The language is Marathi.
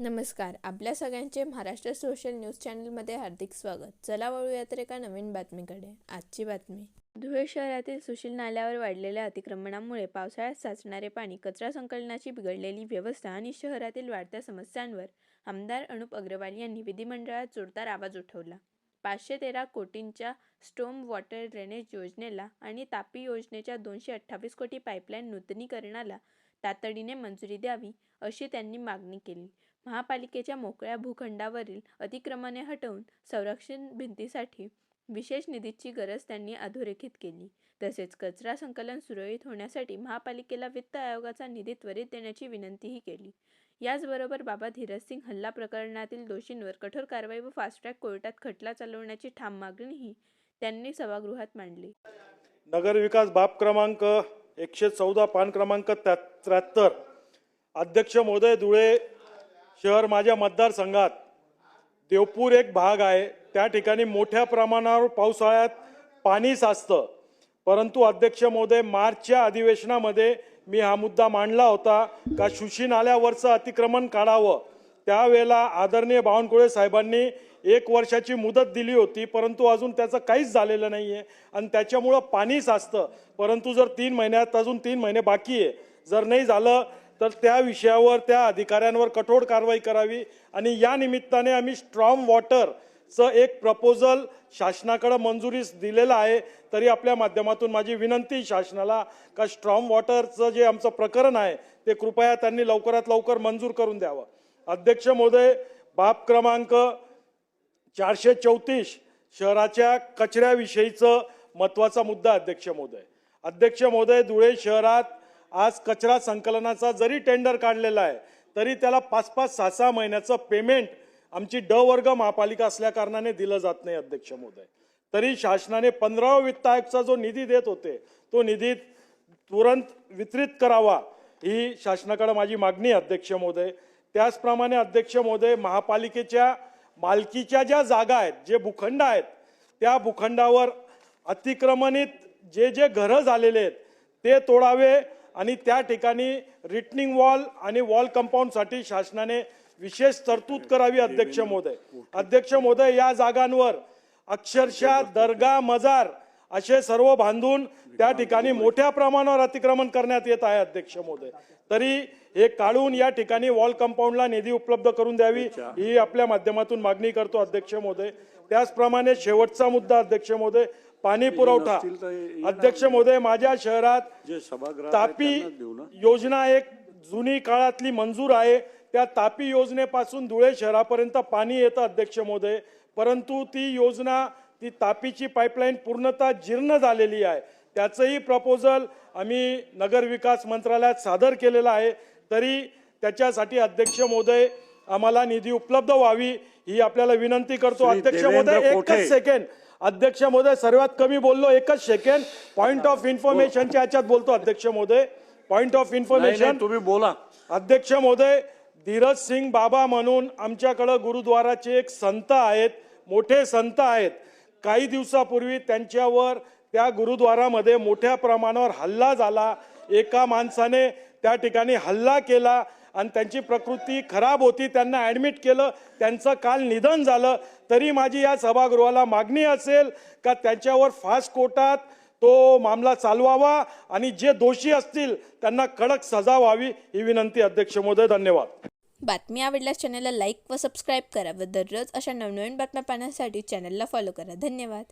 नमस्कार. आपल्या सगळ्यांचे महाराष्ट्र सोशल न्यूज चॅनलमध्ये हार्दिक स्वागत. चला वळूया तर एका नवीन बातमीकडे. आजची बातमी. धुळे शहरातील सुशील नाल्यावर वाढलेल्या अतिक्रमणामुळे पावसाळ्यात साचणारे पाणी कचरा संकलनाची बिघडलेली व्यवस्था आणि शहरातील वाढत्या समस्यांवर आमदार अनुप अग्रवाल यांनी विधिमंडळात जोरदार आवाज उठवला. पाचशे तेरा कोटींच्या स्टोम वॉटर ड्रेनेज योजनेला आणि तापी योजनेच्या दोनशे अठ्ठावीस कोटी पाईपलाईन नूतनीकरणाला तातडीने मंजुरी द्यावी अशी त्यांनी मागणी केली. महापालिकेच्या मोकळ्या भूखंडावरील अतिक्रमणे हटवून संरक्षण भिंतीसाठी विशेष निधीची गरज त्यांनी अधोरेखित केली. तसेच कचरा संकलन सुरळीत होण्यासाठी महापालिकेला वित्त आयोगाचा निधी त्वरित देण्याची विनंतीही केली. याचबरोबर बाबा धीरजसिंग हल्ला प्रकरणातील दोषींवर कठोर कारवाई व फास्ट ट्रॅक कोर्टात खटला चालवण्याची ठाम मागणीही त्यांनी सभागृहात मांडली. नगर विकास बाब क्रमांक एकशे चौदा पान क्रमांक त्र्याहत्तर. अध्यक्ष महोदय धुळे शहर माझ्या मतदारसंघात. देवपूर एक भाग आहे. त्या ठिकाणी मोठ्या प्रमाणावर पावसाळ्यात पाणी साचतं. परंतु अध्यक्ष महोदय मार्चच्या अधिवेशनामध्ये मी हा मुद्दा मांडला होता का शुशी नाल्यावरचं अतिक्रमण काढावं? त्यावेळेला आदरणीय बावनकुळे साहेबांनी एक वर्षाची मुदत दिली होती परंतु अजून त्याचं काहीच झालेलं नाही आहे आणि त्याच्यामुळं पाणी साचतं. परंतु जर तीन महिन्यात अजून तीन महिने बाकी आहे. जर नाही झालं तर त्या विषयावर त्या अधिकाऱ्यांवर कठोर कारवाई करावी आणि या निमित्ताने आम्ही स्ट्रॉंग वॉटरचं एक प्रपोजल शासनाकडं मंजुरीस दिलेलं आहे. तरी आपल्या माध्यमातून माझी विनंती शासनाला का स्ट्रॉंग वॉटरचं जे आमचं प्रकरण आहे ते कृपया त्यांनी लवकरात लवकर मंजूर करून द्यावं. अध्यक्ष महोदय बाब क्रमांक चारशे चौतीस शहराच्या कचऱ्याविषयीचं महत्त्वाचा मुद्दा अध्यक्ष महोदय. अध्यक्ष महोदय धुळे शहरात आज कचरा संकलनाचा जरी टेंडर काढलेला आहे तरी त्याला पाच पाच सहा सहा महिन्याचं पेमेंट आमची ड वर्ग महापालिका असल्या कारणाने दिलं जात नाही अध्यक्ष महोदय. तरी शासनाने पंधरावा वित्त आयोगचा जो निधी देत होते तो निधी तुरंत वितरित करावा ही शासनाकडे माझी मागणी अध्यक्ष महोदय. त्याचप्रमाणे अध्यक्ष महोदय महापालिकेच्या मालकीच्या ज्या जागा आहेत जे भूखंड आहेत त्या भूखंडावर अतिक्रमणित जे जे घरं झालेले आहेत ते तोडावे आणि त्या ठिकाणी रिटनिंग वॉल आणि वॉल कंपाऊंडसाठी शासनाने विशेष तरतूद करावी अध्यक्ष महोदय. अध्यक्ष महोदय या जागांवर अक्षरशः दर्गा मजार असे सर्व बांधून त्या ठिकाणी मोठ्या प्रमाणावर अतिक्रमण करण्यात येत आहे अध्यक्ष महोदय. तरी हे काढून या ठिकाणी वॉल कंपाऊंडला निधी उपलब्ध करून द्यावी ही आपल्या माध्यमातून मागणी करतो अध्यक्ष महोदय. त्याचप्रमाणे शेवटचा मुद्दा अध्यक्ष महोदय पाणी पुरवठा. अध्यक्ष महोदय माझ्या शहरात तापी योजना एक जुनी काळातली मंजूर आहे. त्या तापी योजनेपासून धुळे शहरापर्यंत पाणी येतं अध्यक्ष महोदय. परंतु ती योजना ती तापीची पाईपलाईन पूर्णतः जीर्ण झालेली आहे. त्याचंही प्रपोजल आम्ही नगर विकास मंत्रालयात सादर केलेलं आहे. तरी त्याच्यासाठी अध्यक्ष महोदय आम्हाला निधी उपलब्ध व्हावी ही आपल्याला विनंती करतो. अध्यक्ष महोदय. एकच सेकंड अध्यक्ष महोदय सर्वात कमी बोललो एकच सेकंड पॉइंट ऑफ इन्फॉर्मेशनच्या याच्यात बोलतो अध्यक्ष महोदय. पॉइंट ऑफ इन्फॉर्मेशन तुम्ही बोला. अध्यक्ष महोदय धीरज सिंग बाबा म्हणून आमच्याकडं गुरुद्वाराचे एक संत आहेत मोठे संत आहेत. काही दिवसापूर्वी त्यांच्यावर त्या गुरुद्वारामध्ये मोठ्या प्रमाणावर हल्ला झाला. एका माणसाने त्या ठिकाणी हल्ला केला. आणि त्यांची प्रकृती खराब होती त्यांना ॲडमिट केलं त्यांचं काल निधन झालं. तरी माझी या सभागृहाला मागणी असेल का त्यांच्यावर फास्ट कोर्टात तो मामला चालवावा आणि जे दोषी असतील त्यांना कडक सजा व्हावी ही विनंती अध्यक्ष महोदय. धन्यवाद. बातमी आवडल्यास चॅनलला लाईक व सबस्क्राईब करा व दररोज अशा नवनवीन बातम्या पाहण्यासाठी चॅनलला फॉलो करा. धन्यवाद.